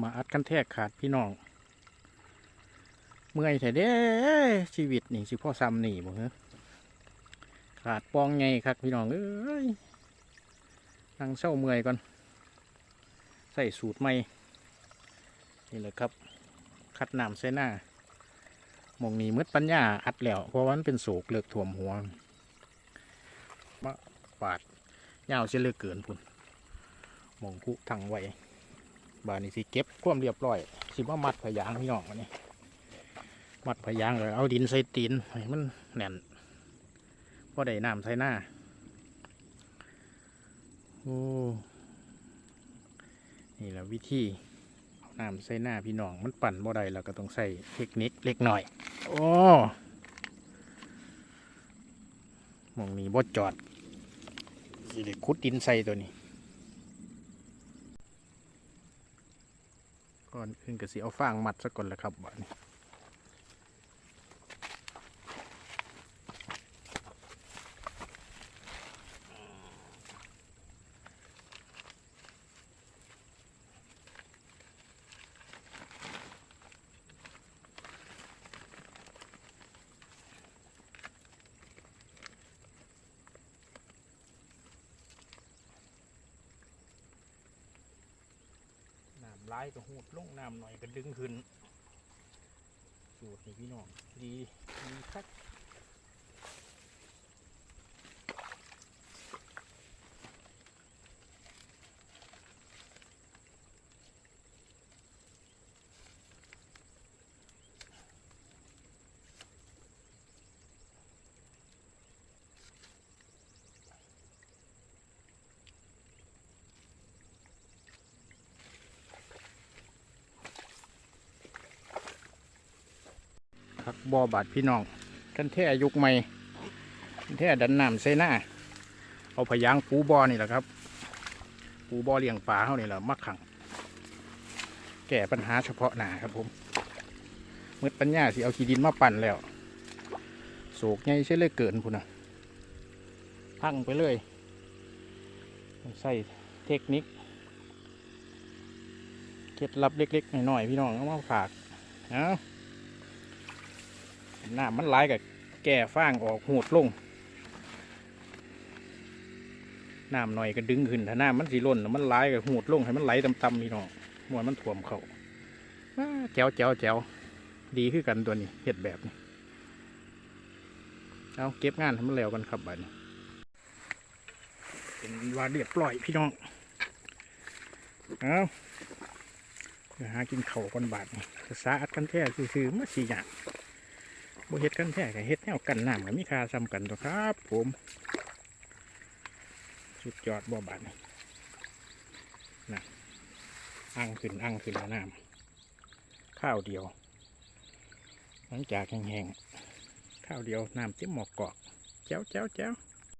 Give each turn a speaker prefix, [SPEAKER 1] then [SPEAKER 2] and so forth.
[SPEAKER 1] มาอัดกันแทกขาดพี่น้อง เมื่อยแต่เด้ชีวิตนี่สิพ่อซ้ำนี่บ่เหรอขาดปองไงครับพี่น้องเอ้ยนั่งเศร้าเมื่อยก่อน ใส่สูตรใหม่นี่แหละครับ คัดน้ำใส่หน้ามองนี้มืดปัญญาอัดแล้ว เพราะว่ามันเป็นโศกเลือกถ่วมหัวมาปาดยาวเสียเลือเกินพุ่นมองคุทังไว้ บานนี้สิเก็บความเรียบร้อย สิว่ามัดพยางพี่น้องวันนี้ มัดพยางเลยเอาดินใส่ตีนให้มันแน่นพอได้น้ำใส่หน้าโอ้นี่แหละวิธีเอาน้ำใส่หน้าพี่น้องมันปั่นบ่ได้แล้วก็ต้องใส่เทคนิคเล็กหน่อย โอ้หมองนี้บ่จอดสิได้ขุดดินใส่ตัวนี้ ก่อนอื่นก็สิเอาฟางมัดซะก่อนแหละครับวันน ร้ายก็หูดลงน้ำหน่อยก็ดึงขึ้นสูตรนี่พี่น้องดีดีคัก คักบอบาดพี่น้องกันแท่ยุกใหม่กันแท่ดันน้ำใส่หน้า เอาพยางปูบอนี่แหละครับ ปูบอเลี้ยงปลาเขานี่แหละมักขัง แก้ปัญหาเฉพาะหน้าครับผมมืดปัญญาสิเอาขี้ดินมาปั่นแล้วโศกใหญ่ใช่เลยเกินพุ่นนะพังไปเลยใส่เทคนิคเคล็ดลับเล็กๆหน่อยๆพี่น้องเอามาฝาก เอา น้ำมันไหลกับแก่ฟางออกหูดลงน้ำหน่อยก็ดึงขึ้นถ้าน้ำมันสีล้นมันไหลกับหูดลงให้มันไหลต่ำๆพี่น้องมวนมันถ่วมเขาแจ๋วแจ๋วแจ๋วดีขึ้นกันตัวนี้เห็ดแบบนี้เอาเก็บงานให้มันแล้วกันครับบัดนี้เป็นว่าเรียบร้อยพี่น้องเอาเดี๋ยวหากินเข่าวกันบาดนี่ภาอัดกันแท้คือๆมาสี่อย่าง บเฮ็ดกันแท้กับเฮ็ดแนวกันน้ำกับมีคาซ้ำกันตัวครับ ผม สุดยอดบ่บาดนี่นะอ่างขึ้นอ่างขึ้นแล้วน้ำข้าวเดียว หลังจากแห้งๆข้าวเดียวน้ำเต็มหมอกกอกเจ้าเจ้าเจ้า